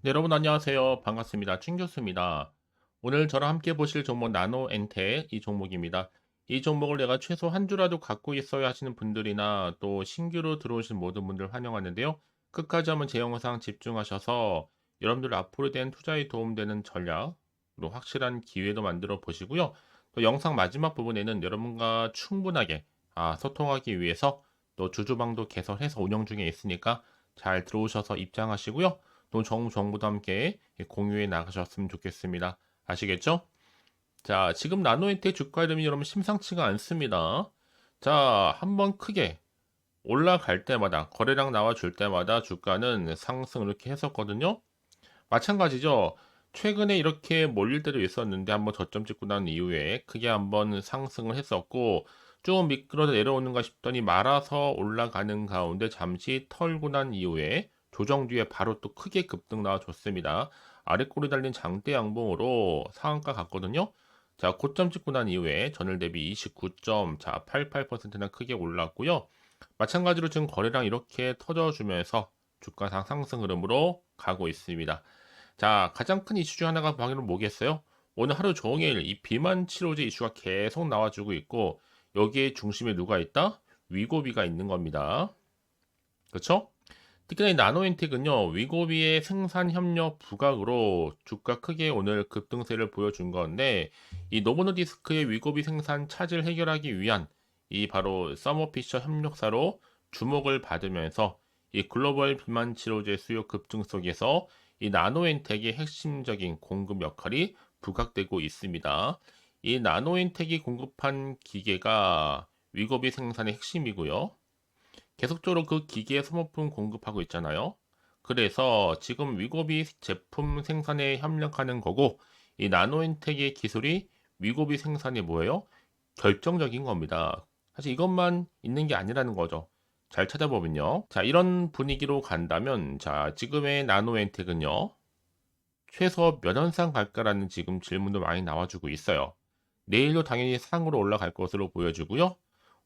네, 여러분 안녕하세요. 반갑습니다. 친 교수입니다. 오늘 저랑 함께 보실 종목 나노엔텍 이 종목입니다. 이 종목을 내가 최소 한 주라도 갖고 있어야 하시는 분들이나 또 신규로 들어오신 모든 분들 환영하는데요. 끝까지 한번 제 영상 집중하셔서 여러분들 앞으로 된 투자에 도움되는 전략, 또 확실한 기회도 만들어 보시고요. 또 영상 마지막 부분에는 여러분과 충분하게 아, 소통하기 위해서 또 주주방도 개설해서 운영 중에 있으니까 잘 들어오셔서 입장하시고요. 또 정부 정보도 함께 공유해 나가셨으면 좋겠습니다. 아시겠죠? 자, 지금 나노엔텍 주가 이름이 여러분 심상치가 않습니다. 자, 한번 크게 올라갈 때마다 거래량 나와줄 때마다 주가는 상승을 이렇게 했었거든요. 마찬가지죠. 최근에 이렇게 몰릴 때도 있었는데 한번 저점 찍고 난 이후에 크게 한번 상승을 했었고 좀 미끄러져 내려오는가 싶더니 말아서 올라가는 가운데 잠시 털고 난 이후에 조정 뒤에 바로 또 크게 급등 나와줬습니다. 아래꼬리 달린 장대 양봉으로 상한가 갔거든요. 자, 고점 찍고 난 이후에 전일 대비 29.88%나 크게 올랐고요. 마찬가지로 지금 거래량 이렇게 터져주면서 주가 상승 흐름으로 가고 있습니다. 자, 가장 큰 이슈 중 하나가 방금 뭐겠어요? 오늘 하루 종일 이 비만 치료제 이슈가 계속 나와주고 있고 여기에 중심에 누가 있다? 위고비가 있는 겁니다. 그렇죠? 특히나 이 나노인텍은요, 위고비의 생산 협력 부각으로 주가 크게 오늘 급등세를 보여준 건데, 이 노보노디스크의 위고비 생산 차질 해결하기 위한 이 바로 서머피셔 협력사로 주목을 받으면서 이 글로벌 비만 치료제 수요 급증 속에서 이 나노엔텍의 핵심적인 공급 역할이 부각되고 있습니다. 이 나노엔텍이 공급한 기계가 위고비 생산의 핵심이고요. 계속적으로 그 기계 소모품 공급하고 있잖아요. 그래서 지금 위고비 제품 생산에 협력하는 거고 이 나노인텍의 기술이 위고비 생산에 뭐예요? 결정적인 겁니다. 사실 이것만 있는 게 아니라는 거죠. 잘 찾아보면요. 자, 이런 분위기로 간다면 자, 지금의 나노엔텍은요. 최소 몇 연상 갈까라는 지금 질문도 많이 나와주고 있어요. 내일도 당연히 상으로 올라갈 것으로 보여주고요.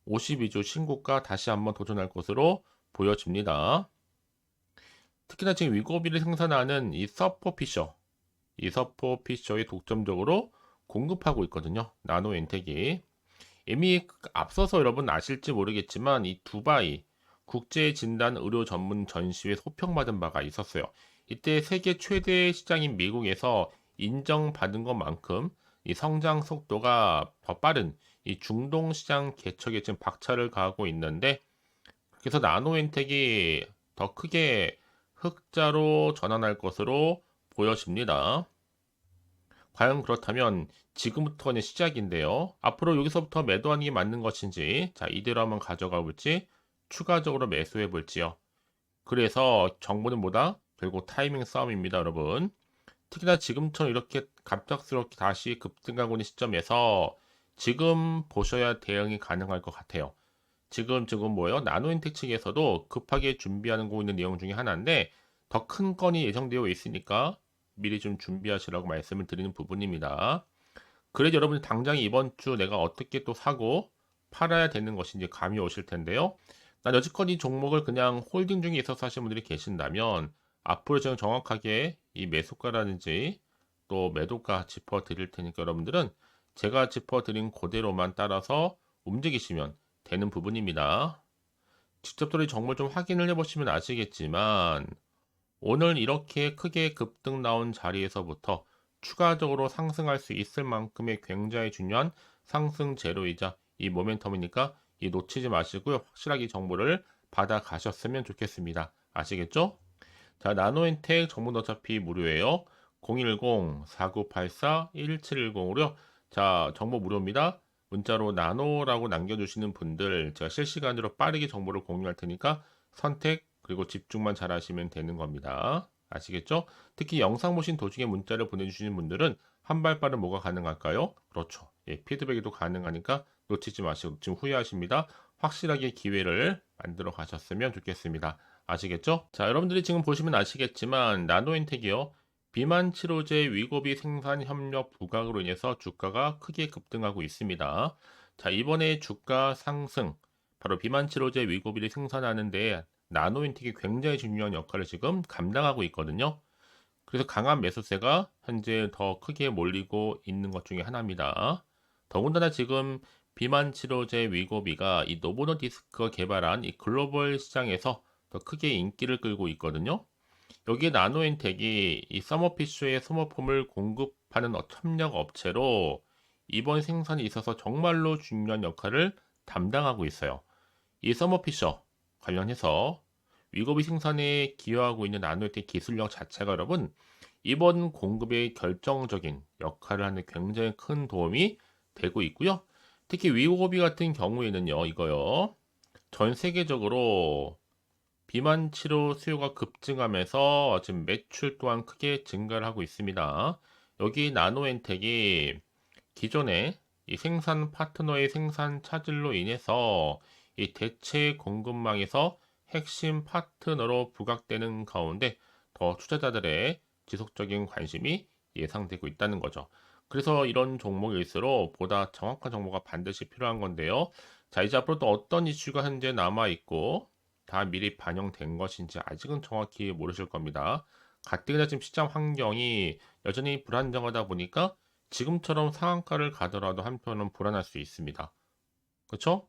52주 신고가 다시 한번 도전할 것으로 보여집니다. 특히나 지금 위고비를 생산하는 이 서포피셔, 이 서포피셔의 독점적으로 공급하고 있거든요. 나노 엔텍이. 이미 앞서서 여러분 아실지 모르겠지만 이 두바이 국제 진단 의료 전문 전시회 소평받은 바가 있었어요. 이때 세계 최대 시장인 미국에서 인정받은 것만큼 이 성장 속도가 더 빠른 이 중동 시장 개척에 지금 박차를 가하고 있는데 그래서 나노엔텍이 더 크게 흑자로 전환할 것으로 보여집니다. 과연 그렇다면 지금부터는 시작인데요. 앞으로 여기서부터 매도하는 게 맞는 것인지 자 이대로 한번 가져가 볼지 추가적으로 매수해 볼지요. 그래서 정보는 뭐다? 결국 타이밍 싸움입니다, 여러분. 특히나 지금처럼 이렇게 갑작스럽게 다시 급등하고 있는 시점에서 지금 보셔야 대응이 가능할 것 같아요. 지금 지금 뭐예요? 나노인텍 측에서도 급하게 준비하는 거 있는 내용 중에 하나인데 더 큰 건이 예정되어 있으니까 미리 좀 준비하시라고 말씀을 드리는 부분입니다. 그래도 여러분 당장 이번 주 내가 어떻게 또 사고 팔아야 되는 것인지 감이 오실 텐데요. 난 여지껏 이 종목을 그냥 홀딩 중에 있어서 하시는 분들이 계신다면 앞으로 제가 정확하게 이 매수가라든지 또 매도가 짚어 드릴 테니까 여러분들은 제가 짚어 드린 그대로만 따라서 움직이시면 되는 부분입니다. 직접적으로 정보를 좀 확인을 해보시면 아시겠지만 오늘 이렇게 크게 급등 나온 자리에서부터 추가적으로 상승할 수 있을 만큼의 굉장히 중요한 상승 제로이자 이 모멘텀이니까 이 놓치지 마시고요. 확실하게 정보를 받아 가셨으면 좋겠습니다. 아시겠죠? 자, 나노인텍 정보는 어차피 무료예요. 010-4984-1710으로요. 자, 정보 무료입니다. 문자로 나노라고 남겨주시는 분들 제가 실시간으로 빠르게 정보를 공유할 테니까 선택 그리고 집중만 잘 하시면 되는 겁니다. 아시겠죠? 특히 영상 보신 도중에 문자를 보내주시는 분들은 한 발 빠른 뭐가 가능할까요? 그렇죠. 예, 피드백이 도 가능하니까 놓치지 마시고 지금 후회하십니다. 확실하게 기회를 만들어 가셨으면 좋겠습니다. 아시겠죠? 자, 여러분들이 지금 보시면 아시겠지만 나노인텍이요. 비만 치료제 위고비 생산 협력 부각으로 인해서 주가가 크게 급등하고 있습니다. 자, 이번에 주가 상승 바로 비만 치료제 위고비를 생산하는데 나노인텍이 굉장히 중요한 역할을 지금 감당하고 있거든요. 그래서 강한 매수세가 현재 더 크게 몰리고 있는 것 중에 하나입니다. 더군다나 지금 비만 치료제 위고비가 이 노보노 디스크가 개발한 이 글로벌 시장에서 더 크게 인기를 끌고 있거든요. 여기에 나노엔텍이 이 서머피쉬의 소모품을 공급하는 어- 협력 업체로 이번 생산에 있어서 정말로 중요한 역할을 담당하고 있어요. 이 서머피셔 관련해서 위고비 생산에 기여하고 있는 나노엔텍 기술력 자체가 여러분 이번 공급에 결정적인 역할을 하는 굉장히 큰 도움이 되고 있고요. 특히 위고비 같은 경우에는요, 이거요. 전 세계적으로 비만 치료 수요가 급증하면서 지금 매출 또한 크게 증가를 하고 있습니다. 여기 나노엔텍이 기존에 이 생산 파트너의 생산 차질로 인해서 이 대체 공급망에서 핵심 파트너로 부각되는 가운데 더 투자자들의 지속적인 관심이 예상되고 있다는 거죠. 그래서 이런 종목일수록 보다 정확한 정보가 반드시 필요한 건데요. 자, 이제 앞으로 또 어떤 이슈가 현재 남아 있고 다 미리 반영된 것인지 아직은 정확히 모르실 겁니다. 가뜩이나 지금 시장 환경이 여전히 불안정하다 보니까 지금처럼 상한가를 가더라도 한편은 불안할 수 있습니다. 그렇죠?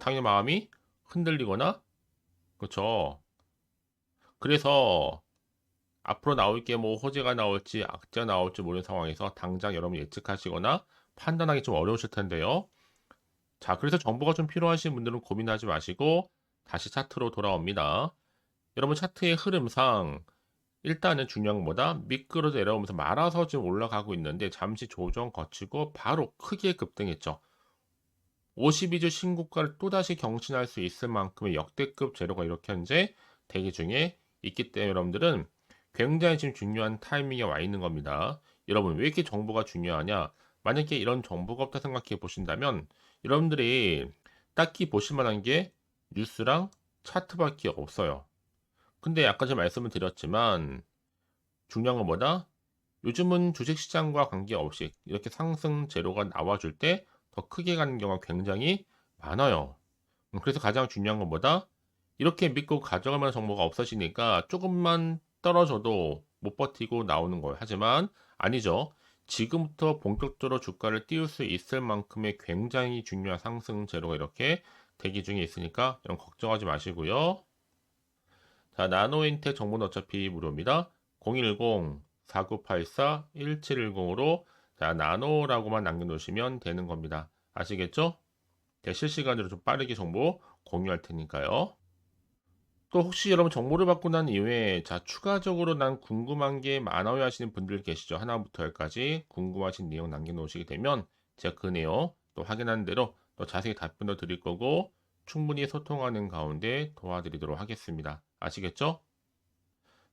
당연히 마음이 흔들리거나 그렇죠. 그래서 앞으로 나올 게 뭐 호재가 나올지 악재가 나올지 모르는 상황에서 당장 여러분 예측하시거나 판단하기 좀 어려우실 텐데요. 자, 그래서 정보가 좀 필요하신 분들은 고민하지 마시고 다시 차트로 돌아옵니다. 여러분 차트의 흐름상 일단은 중요한 것보다 미끄러져 내려오면서 말아서 지금 올라가고 있는데 잠시 조정 거치고 바로 크게 급등했죠. 52주 신고가를 또다시 경신할 수 있을 만큼의 역대급 재료가 이렇게 현재 대기 중에 있기 때문에 여러분들은 굉장히 지금 중요한 타이밍에 와 있는 겁니다. 여러분 왜 이렇게 정보가 중요하냐? 만약에 이런 정보가 없다 생각해 보신다면 여러분들이 딱히 보실 만한 게 뉴스랑 차트밖에 없어요. 근데 아까 제가 말씀을 드렸지만 중요한 것보다 요즘은 주식시장과 관계없이 이렇게 상승 재료가 나와줄 때 더 크게 가는 경우가 굉장히 많아요. 음, 그래서 가장 중요한 것보다 이렇게 믿고 가져갈 만한 정보가 없어지니까 조금만 떨어져도 못 버티고 나오는 거예요. 하지만 아니죠. 지금부터 본격적으로 주가를 띄울 수 있을 만큼의 굉장히 중요한 상승 재료가 이렇게 대기 중에 있으니까 이런 걱정하지 마시고요. 자, 나노인텍 정보는 어차피 무료입니다. 010-4984-1710으로 자, 나노라고만 남겨놓으시면 되는 겁니다. 아시겠죠? 네, 실시간으로 좀 빠르게 정보 공유할 테니까요. 또 혹시 여러분 정보를 받고 난 이후에 자 추가적으로 난 궁금한 게 많아요 하시는 분들 계시죠 하나부터 열까지 궁금하신 내용 남겨놓으시게 되면 제가 그 내용 또 확인한 대로 또 자세히 답변도 드릴 거고 충분히 소통하는 가운데 도와드리도록 하겠습니다. 아시겠죠?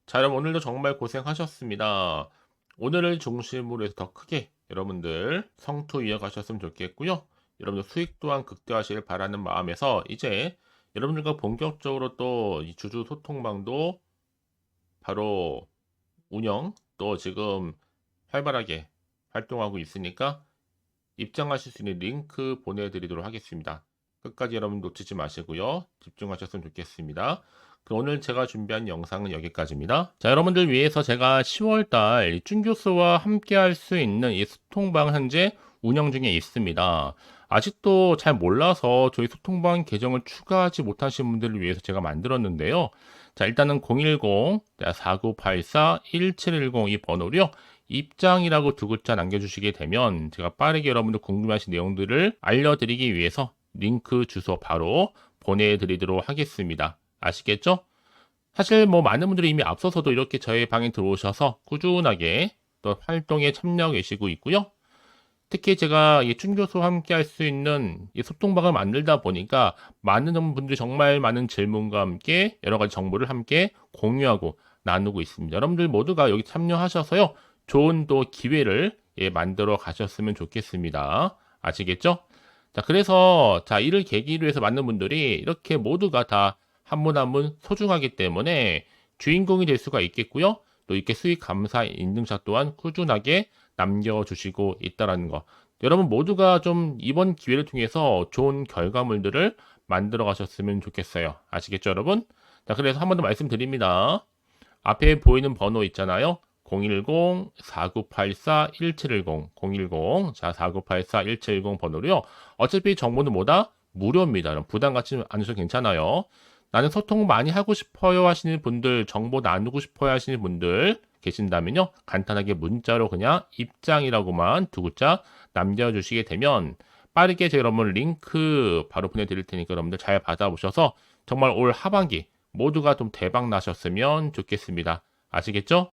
자 여러분 오늘도 정말 고생하셨습니다. 오늘을 중심으로 해서 더 크게 여러분들 성투 이어가셨으면 좋겠고요. 여러분들 수익 또한 극대화하시길 바라는 마음에서 이제 여러분들과 본격적으로 또 이 주주 소통방도 바로 운영 또 지금 활발하게 활동하고 있으니까 입장하실 수 있는 링크 보내드리도록 하겠습니다. 끝까지 여러분 놓치지 마시고요. 집중하셨으면 좋겠습니다. 오늘 제가 준비한 영상은 여기까지입니다. 자, 여러분들 위해서 제가 10월달 쭌교수와 함께 할 수 있는 이 소통방 현재 운영 중에 있습니다. 아직도 잘 몰라서 저희 소통방 계정을 추가하지 못하신 분들을 위해서 제가 만들었는데요. 자, 일단은 010-4984-1710 이 번호로요. 입장이라고 두 글자 남겨주시게 되면 제가 빠르게 여러분들 궁금하신 내용들을 알려드리기 위해서 링크 주소 바로 보내드리도록 하겠습니다. 아시겠죠? 사실 뭐 많은 분들이 이미 앞서서도 이렇게 저희 방에 들어오셔서 꾸준하게 또 활동에 참여하고 계시고 있고요. 특히 제가 이 춘 교수와 함께 할 수 있는 이 소통방을 만들다 보니까 많은 분들이 정말 많은 질문과 함께 여러 가지 정보를 함께 공유하고 나누고 있습니다. 여러분들 모두가 여기 참여하셔서요. 좋은 또 기회를 예, 만들어 가셨으면 좋겠습니다. 아시겠죠? 자, 그래서 자, 이를 계기로 해서 많은 분들이 이렇게 모두가 다 한 분 한 분 소중하기 때문에 주인공이 될 수가 있겠고요. 또 이렇게 수익 감사 인증샷 또한 꾸준하게 남겨주시고 있다라는 거. 여러분 모두가 좀 이번 기회를 통해서 좋은 결과물들을 만들어 가셨으면 좋겠어요. 아시겠죠, 여러분? 자, 그래서 한 번 더 말씀드립니다. 앞에 보이는 번호 있잖아요. 010-4984-1710, 010, 자, 4984-1710 번호로요. 어차피 정보는 뭐다? 무료입니다. 부담 갖지 않으셔도 괜찮아요. 나는 소통 많이 하고 싶어요 하시는 분들, 정보 나누고 싶어요 하시는 분들 계신다면요. 간단하게 문자로 그냥 입장이라고만 두 글자 남겨주시게 되면 빠르게 제가 여러분 링크 바로 보내드릴 테니까 여러분들 잘 받아보셔서 정말 올 하반기 모두가 좀 대박 나셨으면 좋겠습니다. 아시겠죠?